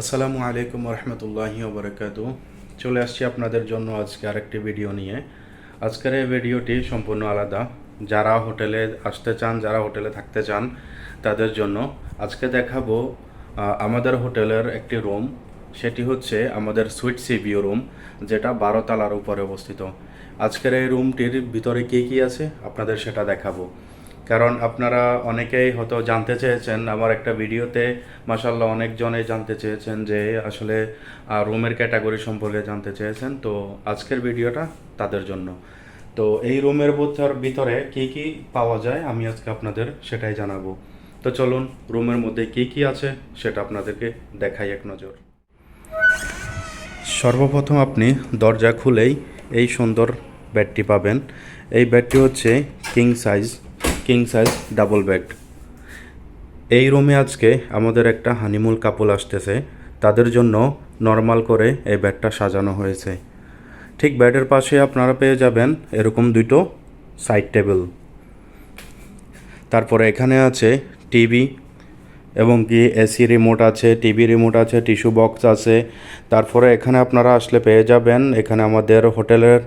আসসালামু আলাইকুম রহমতুল্লাহি ওবরাকাতু। চলে আসছি আপনাদের জন্য আজকে আরেকটি ভিডিও নিয়ে। আজকের এই ভিডিওটি সম্পূর্ণ আলাদা। যারা হোটেলে আসতে চান, যারা হোটেলে থাকতে চান, তাদের জন্য আজকে দেখাবো আমাদের হোটেলের একটি রুম। সেটি হচ্ছে আমাদের সুইট সি ভিউ রুম, যেটা বারো তালার উপরে অবস্থিত। আজকের এই রুমটির ভিতরে কী কী আছে? আপনাদের সেটা দেখাবো। কারণ আপনারা অনেকেই হয়তো জানতে চেয়েছেন আমার একটা ভিডিওতে মাসাল্লাহ অনেকজনেই জানতে চেয়েছেন যে আসলে রুমের ক্যাটাগরি সম্পর্কে জানতে চেয়েছেন। তো আজকের ভিডিওটা তাদের জন্য। তো এই রুমের ভিতর, ভিতরে কি কি পাওয়া যায় আমি আজকে আপনাদের সেটাই জানাব। তো চলুন, রুমের মধ্যে কি কি আছে সেটা আপনাদেরকে দেখাই এক নজর। সর্বপ্রথম আপনি দরজা খুলেই এই সুন্দর বেডটি পাবেন। এই বেডটি হচ্ছে king size king size double bed এই রুমে আজকে আমাদের একটা হানিমুল কাপল আসতেছে। তাদের জন্য নর্মাল করে এই বেডটা সাজানো হয়েছে। ঠিক বেডের পাশে আপনারা পেয়ে যাবেন এরকম দুটো সাইড টেবিল তারপরে এখানে আছে টিভি এবং কি এসি রিমোট আছে টিভি রিমোট আছে টিস্যু বক্স আছে। তারপরে এখানে আপনারা আসলে পেয়ে যাবেন, এখানে আমাদের হোটেলের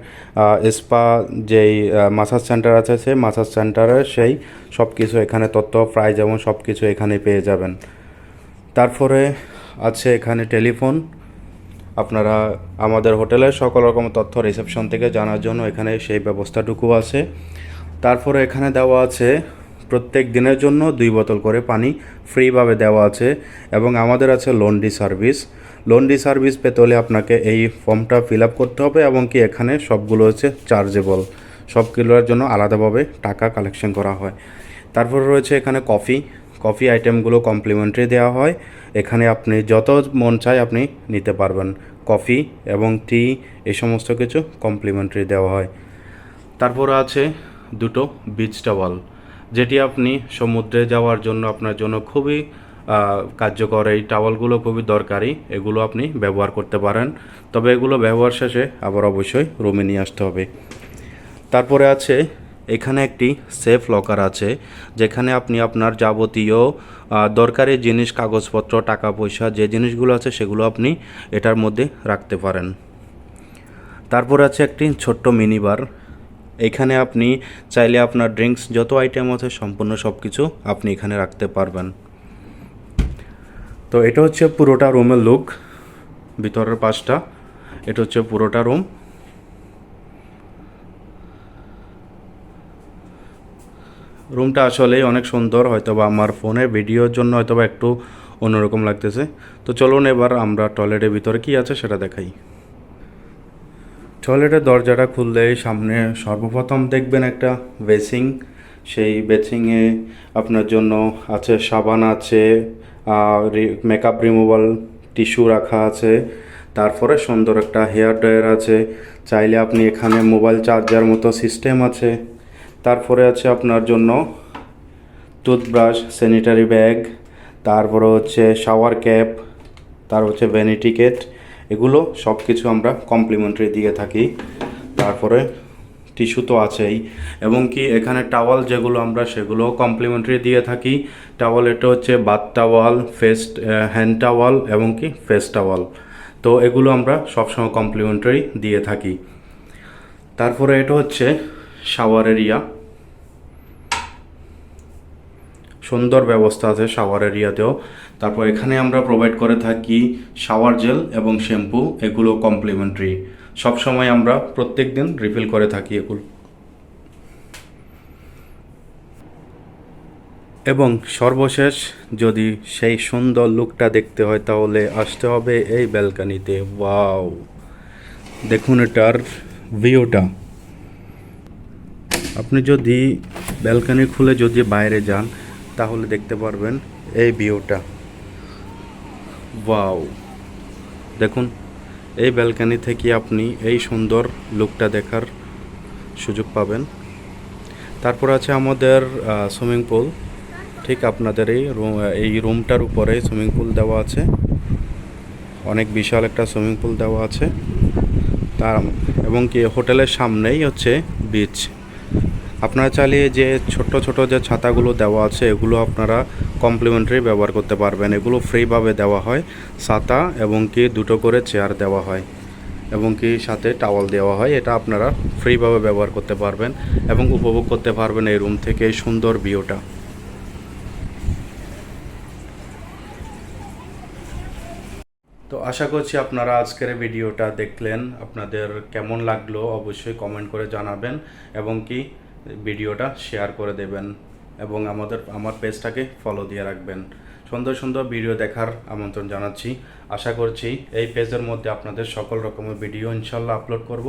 স্পা যেই মাসাজ সেন্টার আছে, সেই মাসাজ সেন্টারের সেই সব কিছু এখানে তথ্য প্রাইজ এবং সব কিছু এখানে পেয়ে যাবেন। তারপরে আছে এখানে টেলিফোন আপনারা আমাদের হোটেলের সকল রকম তথ্য রিসেপশন থেকে জানার জন্য এখানে সেই ব্যবস্থাটুকু আছে। তারপরে এখানে দেওয়া আছে প্রত্যেক দিনের জন্য দুই বোতল করে পানি ফ্রিভাবে দেওয়া আছে এবং আমাদের আছে লন্ড্রি সার্ভিস। লন্ড্রি সার্ভিস পেতে হলে আপনাকে এই ফর্মটা ফিল আপ করতে হবে এবং কি এখানে সবগুলো হচ্ছে চার্জেবল। সবগুলোর জন্য আলাদাভাবে টাকা কালেকশন করা হয়। তারপর রয়েছে এখানে কফি। কফি আইটেমগুলো কমপ্লিমেন্টারি দেওয়া হয়। এখানে আপনি যত মন চায় আপনি নিতে পারবেন। কফি এবং টি এই সমস্ত কিছু কমপ্লিমেন্টারি দেওয়া হয়। তারপর আছে দুটো বিচ টাওয়াল। যেটি আপনি সমুদ্রে যাওয়ার জন্য আপনার জন্য খুবই কার্যকর। এই টাওয়ালগুলো খুবই দরকারি। এগুলো আপনি ব্যবহার করতে পারেন। তবে এগুলো ব্যবহার শেষে আবার অবশ্যই রুমে নিয়ে আসতে হবে। তারপরে আছে, এখানে একটি সেফ লকার আছে, যেখানে আপনি আপনার যাবতীয় দরকারি জিনিস, কাগজপত্র টাকা পয়সা যে জিনিসগুলো আছে সেগুলো আপনি এটার মধ্যে রাখতে পারেন। তারপর আছে একটি ছোট্ট মিনি বার এখানে আপনি চাইলে আপনার ড্রিঙ্কস যত আইটেম আছে সম্পূর্ণ সব কিছু আপনি এখানে রাখতে পারবেন। তো এটা হচ্ছে পুরোটা রুমের লুক, ভিতরের পাশটা। এটা হচ্ছে পুরোটা রুম। রুমটা আসলেই অনেক সুন্দর, হয়তোবা আমার ফোনে ভিডিওর জন্য হয়তোবা একটু অন্যরকম লাগতেছে। তো চলুন এবার আমরা টয়লেটের ভিতরে কি আছে সেটা দেখাই। টয়লেটের দরজাটা খুললেই সামনে সর্বপ্রথম দেখবেন একটা বেসিং। সেই বেসিংয়ে আপনার জন্য আছে সাবান আছে মেকআপ রিমুভাল টিস্যু রাখা আছে, তারপরে সুন্দর একটা হেয়ার ড্রায়ার আছে, চাইলে আপনি এখানে মোবাইল চার্জার মতো সিস্টেম আছে, তারপরে আছে আপনার জন্য টুথব্রাশ স্যানিটারি ব্যাগ তারপরে হচ্ছে শাওয়ার ক্যাপ তার হচ্ছে ভ্যানিটি কেট এগুলো সব কিছু আমরা কমপ্লিমেন্টারি দিয়ে থাকি। তারপরে টিস্যু তো আছেই। এবং কি এখানে টাওয়াল যেগুলো আমরা সেগুলো কমপ্লিমেন্টারি দিয়ে থাকি। টাওয়াল এটা হচ্ছে bath towel face hand towel এবং কি ফেস টাওয়াল তো এগুলো আমরা সবসময় কমপ্লিমেন্টারি দিয়ে থাকি। তারপরে এটা হচ্ছে শাওয়ার এরিয়া সুন্দর ব্যবস্থা আছে শাওয়ার এরিয়াতেও তারপর এখানে আমরা প্রোভাইড করে থাকি শাওয়ার জেল এবং শ্যাম্পু এগুলো কমপ্লিমেন্টারি সবসময় আমরা প্রত্যেক দিন রিফিল করে থাকি এগুলো। এবং সর্বশেষ যদি সেই সুন্দর লুকটা দেখতে হয় তাহলে আসতে হবে এই ব্যালকানিতে ওয়াও দেখুন এটার ভিউটা আপনি যদি ব্যালকানি খুলে যদি বাইরে যান তাহলে দেখতে পারবেন এই ভিউটা ওয়াও। দেখুন, এই ব্যালকানি থেকে আপনি এই সুন্দর লুকটা দেখার সুযোগ পাবেন। তারপর আছে আমাদের সুইমিং পুল। ঠিক আপনাদের এই রুম এই রুমটার উপরে সুইমিং পুল দেওয়া আছে। অনেক বিশাল একটা সুইমিং পুল দেওয়া আছে। তার, এবং কি হোটেলের সামনেই হচ্ছে বিচ। আপনারা চাইলে যে ছোট ছোট যে ছাতাগুলো দেওয়া আছে, এগুলো আপনারা কমপ্লিমেন্টারি ব্যবহার করতে পারবেন। এগুলো ফ্রিভাবে দেওয়া হয়। ছাতা এবং কি দুটো করে চেয়ার দেওয়া হয় এবং কি সাথে টাওয়াল দেওয়া হয়। এটা আপনারা ফ্রিভাবে ব্যবহার করতে পারবেন এবং উপভোগ করতে পারবেন এই রুম থেকে এই সুন্দর ভিউটা তো আশা করছি আপনারা আজকের ভিডিওটা দেখলেন। আপনাদের কেমন লাগল অবশ্যই কমেন্ট করে জানাবেন এবং কি ভিডিওটা শেয়ার করে দেবেন এবং আমাদের, আমার পেজটাকে ফলো দিয়ে রাখবেন। সুন্দর সুন্দর ভিডিও দেখার আমন্ত্রণ জানাচ্ছি। আশা করছি এই পেজের মধ্যে আপনাদের সকল রকমের ভিডিও ইনশাল্লাহ আপলোড করব।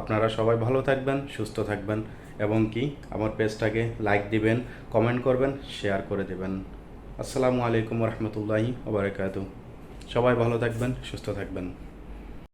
আপনারা সবাই ভালো থাকবেন, সুস্থ থাকবেন এবং কি আমার পেজটাকে লাইক দিবেন কমেন্ট করবেন শেয়ার করে দেবেন। আসসালামু আলাইকুম রহমতুল্লাহি ওবরাকাতু সবাই ভালো থাকবেন, সুস্থ থাকবেন।